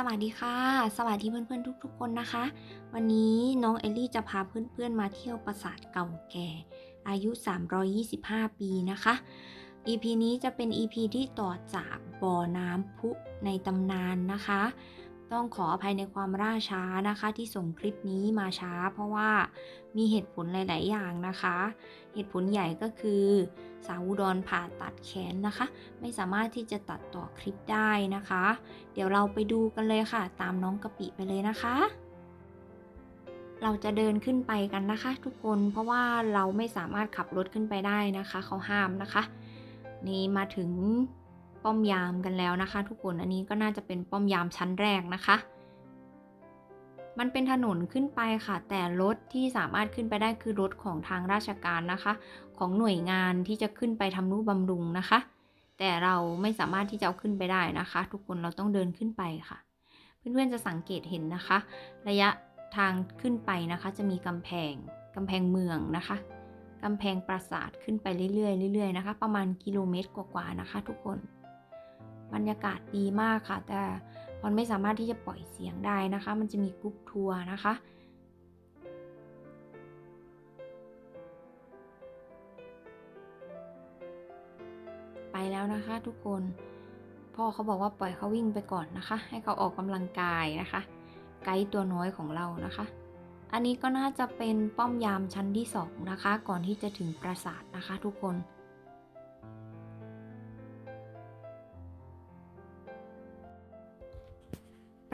สวัสดีค่ะ สวัสดีเพื่อนๆทุก ๆ คนนะคะ วันนี้น้องเอลลี่จะพาเพื่อนๆมาเที่ยวปราสาทเก่าแก่ อายุ 325 ปีนะคะ EP นี้จะเป็น EP ที่ต่อจากบ่อน้ำพุในตำนานนะคะ ต้องขออภัยในความล่าช้านะคะที่ส่งคลิปนี้มาช้า เพราะว่ามีเหตุผลหลาย ๆ อย่างนะคะ เหตุผลใหญ่ก็คือสาวอุดรผ่าตัดแขนนะคะ ไม่สามารถที่จะตัดต่อคลิปได้นะคะ เดี๋ยวเราไปดูกันเลยค่ะ ตามน้องกะปิไปเลยนะคะ เราจะเดินขึ้นไปกันนะคะ ทุกคนเพราะว่าเราไม่สามารถขับรถขึ้นไปได้นะคะ เขาห้ามนะคะ นี่มาถึง ป้อมยามกันแล้วนะคะ ทุกคนอันนี้ก็น่าจะเป็นป้อมยามชั้นแรกนะคะ มันเป็นถนนขึ้นไปค่ะ แต่รถที่สามารถขึ้นไปได้คือรถของทางราชการนะคะ ของหน่วยงานที่จะขึ้นไปทำนุบำรุงนะคะ แต่เราไม่สามารถที่จะเอาขึ้นไปได้นะคะ ทุกคนเราต้องเดินขึ้นไปค่ะ เพื่อนๆจะสังเกตเห็นนะคะ ระยะทางขึ้นไปนะคะ จะมีกำแพงกำแพงเมืองนะคะกำแพงปราสาทขึ้นไปเรื่อยๆเรื่อยๆนะคะ ประมาณกิโลเมตรกว่าๆนะคะ ทุกคน บรรยากาศดีมากค่ะ แต่พอนไม่สามารถที่จะปล่อยเสียงได้นะคะ มันจะมีกรุ๊ปทัวร์นะคะไปแล้วนะคะทุกคนพ่อเขาบอกว่าปล่อยเขาวิ่งไปก่อนนะคะ ให้เขาออกกำลังกายนะคะ ไกด์ตัวน้อยของเรานะคะ อันนี้ก็น่าจะเป็นป้อมยามชั้นที่สองนะคะ ก่อนที่จะถึงปราสาทนะคะ ทุกคน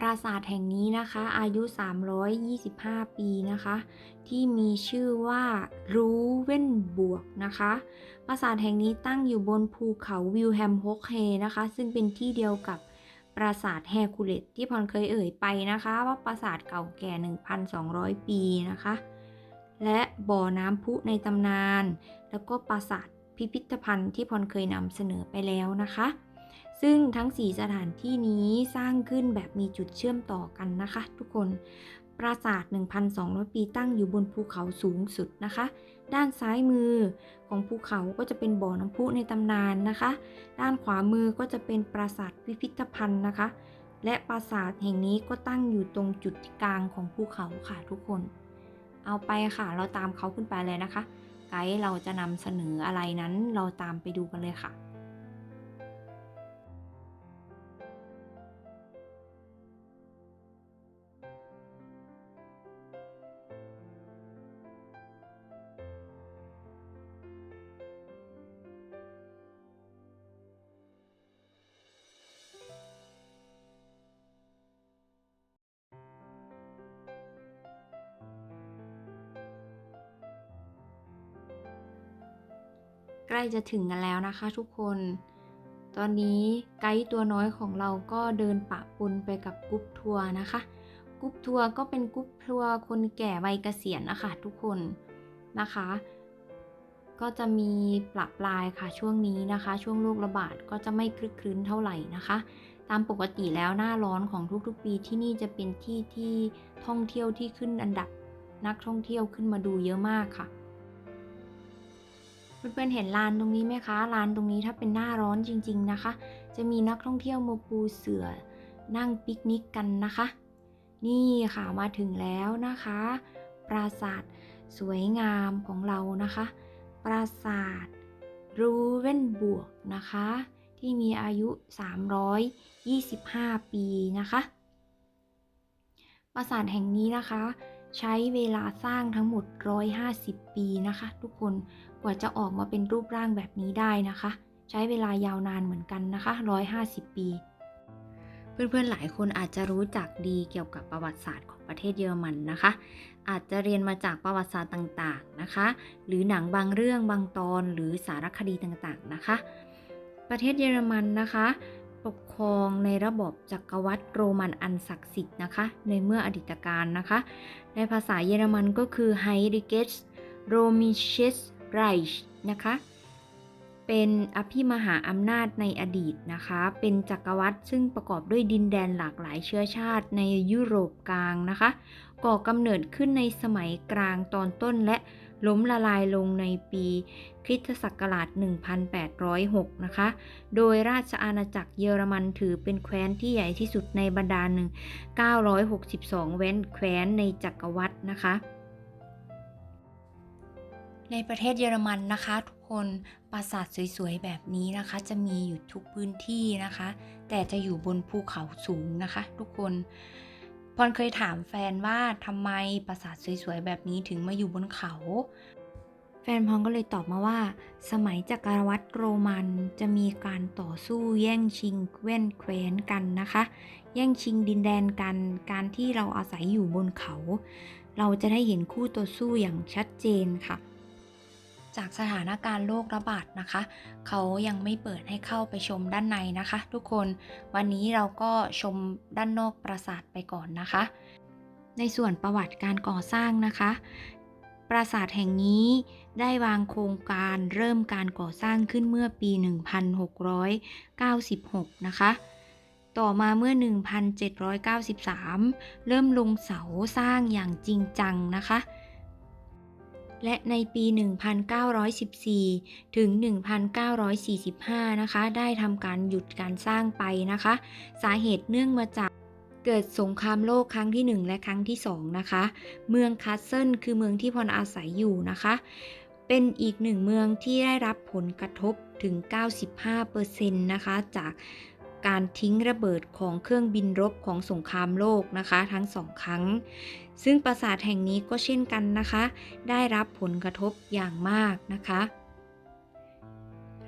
ราสาทแห่งนี้นะคะ อายุ 325 ปีนะคะ ที่มีชื่อว่ารูเวนบวกนะคะ ปราสาทแห่งนี้ตั้งอยู่บนภูเขาวิลแฮมฮกเฮนะคะ ซึ่งเป็นที่เดียวกับปราสาทแฮคูเลตที่พรเคยเอ่ยไปนะคะ ว่าปราสาทเก่าแก่ 1,200 ปีนะคะ และบ่อน้ำพุในตำนาน แล้วก็ปราสาทพิพิธภัณฑ์ที่พรเคยนำเสนอไปแล้วนะคะ ซึ่งทั้ง 4 สถานที่นี้สร้างขึ้นแบบมีจุดเชื่อมต่อกันนะคะ ทุกคน ปราสาท 1,200 ปีตั้งอยู่บนภูเขาสูงสุดนะคะ ด้านซ้ายมือของภูเขาก็จะเป็นบ่อน้ำพุในตำนานนะคะ ด้านขวามือก็จะเป็นปราสาทพิพิธภัณฑ์นะคะ และปราสาทแห่งนี้ก็ตั้งอยู่ตรงจุดกลางของภูเขาค่ะทุกคน เอาไปค่ะ เราตามเขาขึ้นไปเลยนะคะ ไกด์เราจะนำเสนออะไรนั้นเราตามไปดูกันเลยค่ะ ล้จะถึงกันแล้วนะคะทุกคน ตอนนี้ไกด์ตัวน้อยของเราก็เดินปะปนไปกับกรุ๊ปทัวร์นะคะกรุ๊ปทัวร์ก็เป็นกรุ๊ปทัวร์คนแก่วัยเกษียณนะคะทุกคนนะคะ ก็จะมีปรับลายค่ะช่วงนี้นะคะ ช่วงโรคระบาดก็จะไม่คลึกคลื้นเท่าไหร่นะคะ ตามปกติแล้วหน้าร้อนของทุกๆ ปีที่นี่จะเป็นที่ที่ท่องเที่ยวที่ขึ้นอันดับนักท่องเที่ยวขึ้นมาดูเยอะมากค่ะ เพื่อนๆเห็นลานตรงนี้ไหมคะ ลานตรงนี้ถ้าเป็นหน้าร้อนจริง ๆนะคะ จะมีนักท่องเที่ยวมาปูเสือนั่งปิกนิกกันนะคะ นี่ค่ะมาถึงแล้วนะคะ ปราสาทสวยงามของเรานะคะ ปราสาทรูเวนบวกนะคะ ที่มีอายุ 325 ปีนะคะ ปราสาทแห่งนี้นะคะ ใช้เวลาสร้างทั้งหมด 150 ปีนะคะ ทุกคน กว่าจะออกมาเป็นรูปร่างแบบนี้ได้นะคะ ใช้เวลายาวนานเหมือนกันนะคะ 150 ปี เพื่อนๆหลายคนอาจจะรู้จักดีเกี่ยวกับประวัติศาสตร์ของประเทศเยอรมันนะคะ อาจจะเรียนมาจากประวัติศาสตร์ต่างๆนะคะ หรือหนังบางเรื่องบางตอนหรือสารคดีต่างๆนะคะ ประเทศเยอรมันนะคะปกครองในระบบจักรวรรดิโรมันอันศักดิ์สิทธิ์นะคะ ในเมื่ออดีตการนะคะ ในภาษาเยอรมันก็คือ h e i r i g e s Römisches Reich นะคะ เป็นอภิมหาอำนาจในอดีตนะคะ เป็นจักรวรรดิซึ่งประกอบด้วยดินแดนหลากหลายเชื้อชาติในยุโรปกลางนะคะ ก่อกำเนิดขึ้นในสมัยกลางตอนต้นและล้มละลายลงในปีคริสตศักราช 1806 นะคะ โดยราชอาณาจักรเยอรมันถือเป็นแคว้นที่ใหญ่ที่สุดในบรรดาหนึ่ง962เว้นแคว้นในจักรวรรดินะคะ ในประเทศเยอรมันนะคะ ทุกคนปราสาทสวยๆแบบนี้นะคะ จะมีอยู่ทุกพื้นที่นะคะ แต่จะอยู่บนภูเขาสูงนะคะ ทุกคนพรเคยถามแฟนว่าทำไมปราสาทสวยๆแบบนี้ถึงมาอยู่บนเขา แฟนพรก็เลยตอบมาว่า สมัยจักรวรรดิโรมันจะมีการต่อสู้แย่งชิงแว่นแคว้นกันนะคะ แย่งชิงดินแดนกันการที่เราอาศัยอยู่บนเขา เราจะได้เห็นคู่ต่อสู้อย่างชัดเจนค่ะ จากสถานการณ์โรคระบาดนะคะ เขายังไม่เปิดให้เข้าไปชมด้านในนะคะ ทุกคนวันนี้เราก็ชมด้านนอกปราสาทไปก่อนนะคะ ในส่วนประวัติการก่อสร้างนะคะ ปราสาทแห่งนี้ได้วางโครงการเริ่มการก่อสร้างขึ้นเมื่อปี 1696 นะคะต่อมาเมื่อ 1793 เริ่มลงเสาสร้างอย่างจริงจังนะคะ และในปี 1914 ถึง 1945 นะคะ ได้ทำการหยุดการสร้างไปนะคะ สาเหตุเนื่องมาจากเกิดสงครามโลกครั้งที่ 1 และครั้งที่ 2 นะคะ เมืองคัสเซิลคือเมืองที่พรอาศัยอยู่นะคะ เป็นอีกหนึ่งเมืองที่ได้รับผลกระทบถึง 95%นะคะ จาก การทิ้งระเบิดของเครื่องบินรบของสงครามโลกนะคะ ทั้งสองครั้ง ซึ่งปราสาทแห่งนี้ก็เช่นกันนะคะ ได้รับผลกระทบอย่างมากนะคะ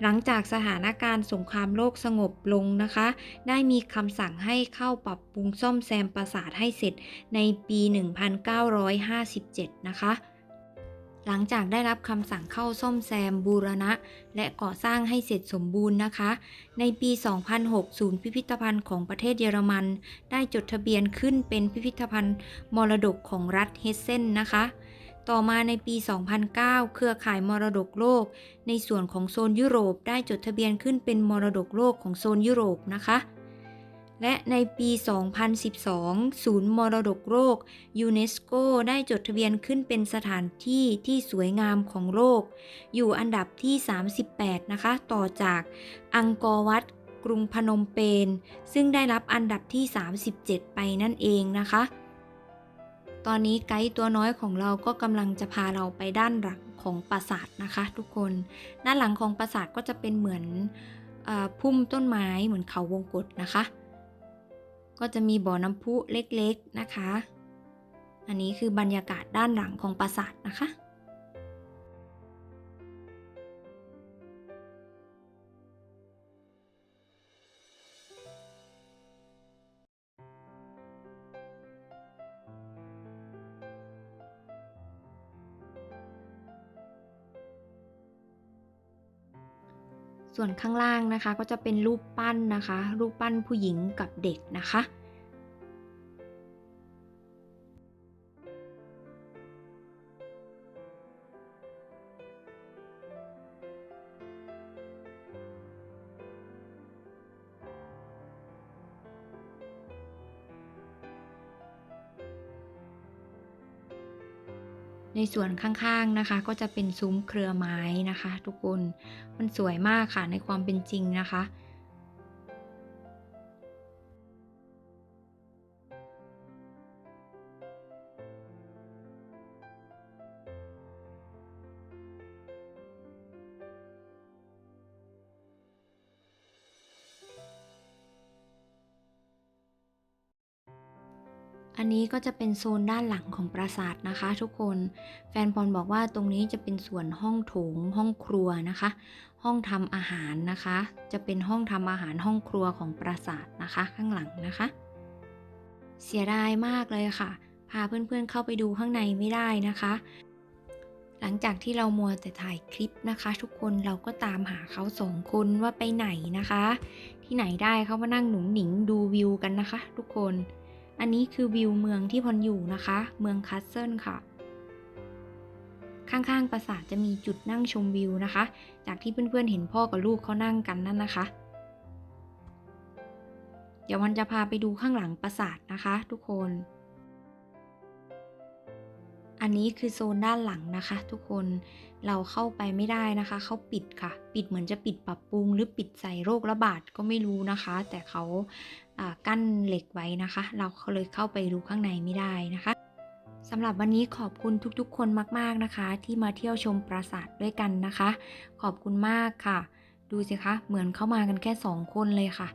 หลังจากสถานการณ์สงครามโลกสงบลงนะคะ ได้มีคำสั่งให้เข้าปรับปรุงซ่อมแซมปราสาทให้เสร็จในปี 1957 นะคะ หลังจากได้รับคำสั่งเข้าซ่อมแซมบูรณะ และก่อสร้างให้เสร็จสมบูรณ์นะคะ ในปี 2006 ศูนย์พิพิธภัณฑ์ของประเทศเยอรมัน ได้จดทะเบียนขึ้นเป็นพิพิธภัณฑ์มรดกของรัฐเฮสเซนนะคะต่อมาในปี 2009 เครือข่ายมรดกโลก ในส่วนของโซนยุโรปได้จดทะเบียนขึ้นเป็นมรดกโลกของโซนยุโรปนะคะ และในปี 2012 ศูนย์มรดกโลกยูเนสโกได้จดทะเบียนขึ้นเป็นสถานที่ที่สวยงามของโลก อยู่อันดับที่ 38 นะคะ ต่อจากอังกอร์วัดกรุงพนมเปญ ซึ่งได้รับอันดับที่ 37 ไปนั่นเองนะคะ ตอนนี้ไกด์ตัวน้อยของเราก็กำลังจะพาเราไปด้านหลังของปราสาทนะคะ ทุกคน ด้านหลังของปราสาทก็จะเป็นเหมือนอพุ่มต้นไม้เหมือนเขาวงกตนะคะ ก็จะมีบ่อน้ำพุเล็กๆนะคะ อันนี้คือบรรยากาศด้านหลังของปราสาทนะคะ ส่วนข้างล่างนะคะก็จะเป็นรูปปั้นนะคะ รูปปั้นผู้หญิงกับเด็กนะคะ ในส่วนข้างๆนะคะ ก็จะเป็นซุ้มเครือไม้นะคะ ทุกคน มันสวยมากค่ะในความเป็นจริงนะคะ อันนี้ก็จะเป็นโซนด้านหลังของปราสาทนะคะ ทุกคน แฟนพรบอกว่าตรงนี้จะเป็นส่วนห้องโถง ห้องครัวนะคะ ห้องทำอาหารนะคะ จะเป็นห้องทำอาหารห้องครัวของปราสาทนะคะ ข้างหลังนะคะ เสียดายมากเลยค่ะ พาเพื่อนๆเข้าไปดูข้างในไม่ได้นะคะ หลังจากที่เรามัวแต่ถ่ายคลิปนะคะ ทุกคนเราก็ตามหาเขาสองคนว่าไปไหนนะคะ ที่ไหนได้เขามานั่งหนุงหนิงดูวิวกันนะคะ ทุกคน อันนี้คือวิวเมืองที่พอนอยู่นะคะ เมืองคัสเซิลค่ะ ข้างๆปราสาทจะมีจุดนั่งชมวิวนะคะ จากที่เพื่อนๆเห็นพ่อกับลูกเขานั่งกันนั่นนะคะ เดี๋ยววันจะพาไปดูข้างหลังปราสาทนะคะ ทุกคน อันนี้คือโซนด้านหลังนะคะ ทุกคนเราเข้าไปไม่ได้นะคะเขาปิดค่ะ ปิดเหมือนจะปิดปรับปรุง หรือปิดใส่โรคระบาดก็ไม่รู้นะคะ แต่เขาอ่ากั้นเหล็กไว้นะคะ เราก็เลยเข้าไปดูข้างในไม่ได้นะคะสำหรับวันนี้ขอบคุณทุกๆ คนมากๆนะคะ ที่มาเที่ยวชมปราสาทด้วยกันนะคะ ขอบคุณมากค่ะ ดูสิคะ เหมือนเข้ามากันแค่สองคนเลยค่ะ